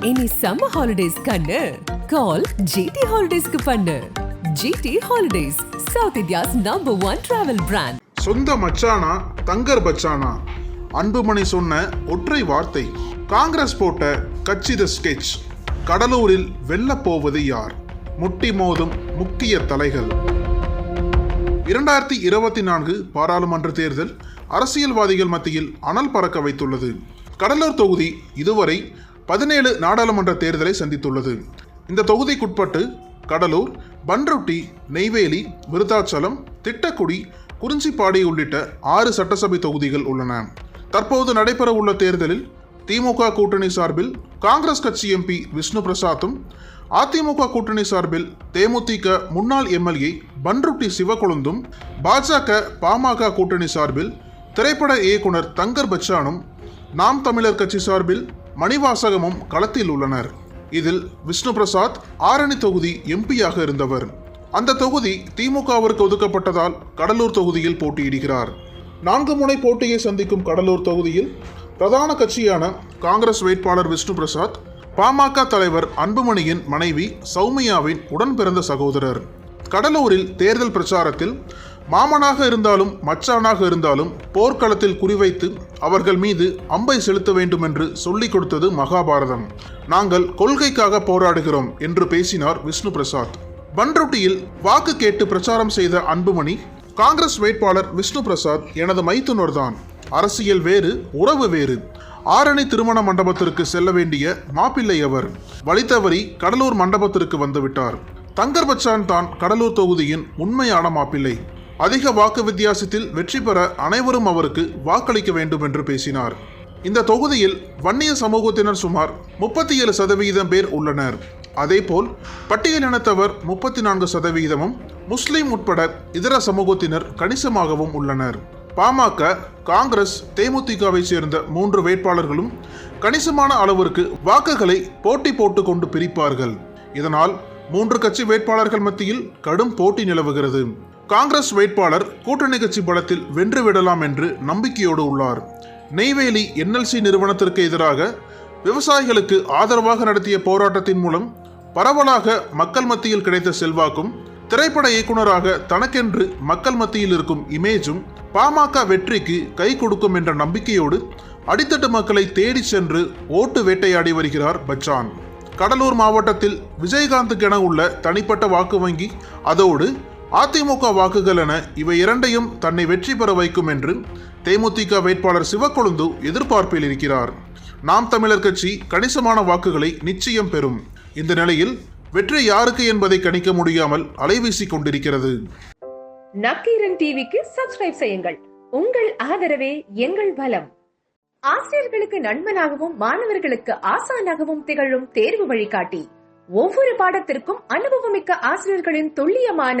Any summer holidays கண்ணு. கால் GT ஹாலிடேஸ்க்கு பண்ணு. GT holidays south India's number one travel brand சொந்த மச்சானா தங்கர் பச்சானா? அன்புமணி சொன்ன ஒற்றை வார்த்தை காங்கிரஸ் போட்ட கச்சித ஸ்கெட்ச் கடலூரில் வெல்லப் போவது யார்? முட்டி மோதும் முக்கிய தலைகள். இரண்டாயிரத்தி இருபத்தி நான்கு பாராளுமன்ற தேர்தல் அரசியல்வாதிகள் மத்தியில் அனல் பறக்க வைத்துள்ளது. கடலூர் தொகுதி இதுவரை பதினேழு நாடாளுமன்ற தேர்தலை சந்தித்துள்ளது. இந்த தொகுதிக்குட்பட்டு கடலூர் பன்ருட்டி நெய்வேலி விருத்தாச்சலம் திட்டக்குடி குறிஞ்சிப்பாடி உள்ளிட்ட ஆறு சட்டசபை தொகுதிகள் உள்ளன. தற்போது நடைபெறவுள்ள தேர்தலில் திமுக கூட்டணி சார்பில் காங்கிரஸ் கட்சி எம்பி விஷ்ணு பிரசாத்தும் அதிமுக கூட்டணி சார்பில் தேமுதிக முன்னாள் எம்எல்ஏ பன்ருட்டி சிவகொழுந்தும் பாஜக பாமக கூட்டணி சார்பில் திரைப்பட இயக்குனர் தங்கர் பச்சானும் நாம் தமிழர் கட்சி சார்பில் மணிவாசகமும் களத்தில் உள்ளனர். இதில் விஷ்ணு பிரசாத் ஆரணி தொகுதி எம்பியாக இருந்தவர். அந்த தொகுதி திமுகவிற்கு ஒதுக்கப்பட்டதால் கடலூர் தொகுதியில் போட்டியிடுகிறார். நான்கு முனை போட்டியை சந்திக்கும் கடலூர் தொகுதியில் பிரதான கட்சியான காங்கிரஸ் வேட்பாளர் விஷ்ணு பிரசாத் பாமக தலைவர் அன்புமணியின் மனைவி சௌமியாவின் உடன் பிறந்த சகோதரர். கடலூரில் தேர்தல் பிரச்சாரத்தில் மாமனாக இருந்தாலும் மச்சானாக இருந்தாலும் போர்க்களத்தில் குறிவைத்து அவர்கள் மீது அம்பை செலுத்த வேண்டும் என்று சொல்லிக் கொடுத்தது மகாபாரதம். நாங்கள் கொள்கைக்காக போராடுகிறோம் என்று பேசினார் விஷ்ணு பிரசாத் பன்ருட்டியில் வாக்கு கேட்டு பிரச்சாரம் செய்த அன்புமணி காங்கிரஸ் வேட்பாளர் விஷ்ணு பிரசாத் எனது மைத்துனர்தான் அரசியல் வேறு உறவு வேறு. ஆரணி திருமண மண்டபத்திற்கு செல்ல வேண்டிய மாப்பிள்ளை அவர். வழி கடலூர் மண்டபத்திற்கு வந்துவிட்டார் தங்கர் பச்சான் தான் கடலூர் தொகுதியின் உண்மையான மாப்பிள்ளை. அதிக வாக்கு வித்தியாசத்தில் வெற்றி பெற அனைவரும் அவருக்கு வாக்களிக்க வேண்டும் என்று பேசினார். இந்த தொகுதியில் வன்னிய சமூகத்தினர் சுமார் முப்பத்தி ஏழு சதவிகிதம் பேர் உள்ளனர். அதேபோல் பட்டியலினத்தவர் முப்பத்தி நான்கு சதவிகிதமும் முஸ்லிம் உட்பட இதர சமூகத்தினர் கணிசமாகவும் உள்ளனர். பாமக காங்கிரஸ் தேமுதிகவை சேர்ந்த மூன்று வேட்பாளர்களும் கணிசமான அளவிற்கு வாக்குகளை போட்டி போட்டு கொண்டு பிரிப்பார்கள். இதனால் மூன்று கட்சி வேட்பாளர்கள் மத்தியில் கடும் போட்டி நிலவுகிறது. காங்கிரஸ் வேட்பாளர் கூட்டணி கட்சி பலத்தில் வென்று விடலாம் என்று நம்பிக்கையோடு உள்ளார். நெய்வேலி என்எல்சி நிறுவனத்திற்கு எதிராக விவசாயிகளுக்கு ஆதரவாக நடத்திய போராட்டத்தின் மூலம் பரவலாக மக்கள் மத்தியில் கிடைத்த செல்வாக்கும் திரைப்பட இயக்குனராக தனக்கென்று மக்கள் மத்தியில் இருக்கும் இமேஜும் பாமக வெற்றிக்கு கை கொடுக்கும் என்ற நம்பிக்கையோடு அடித்தட்டு மக்களை தேடி சென்று ஓட்டு வேட்டையாடி வருகிறார் பச்சான். கடலூர் மாவட்டத்தில் விஜயகாந்துக்கென உள்ள தனிப்பட்ட வாக்கு வங்கி அதோடு அதிமுக வாக்குகள் என இவை இரண்டையும் தன்னை வெற்றி பெற வைக்கும் என்று தேமுதிக வேட்பாளர் சிவக்கொழுந்து எதிர்பார்ப்பில் இருக்கிறார். நாம் தமிழர் கட்சி கணிசமான வாக்குகளை நிச்சயம் பெறும். இந்த நிலையில் வெற்றி யாருக்கு என்பதை கணிக்க முடியாமல் அலைவீசிக் கொண்டிருக்கிறது. நக்கீரன் டிவிக்கு சப்ஸ்கிரைப் செய்யுங்கள். உங்கள் ஆதரவே எங்கள் பலம் ஆசிரியர்களுக்கு நண்பனாகவும் மாணவர்களுக்கு ஆசானாகவும் திகழும் தேர்வு வழிகாட்டி. ஒவ்வொரு பாடத்திற்கும் அனுபவமிக்க ஆசிரியர்களின் துல்லியமான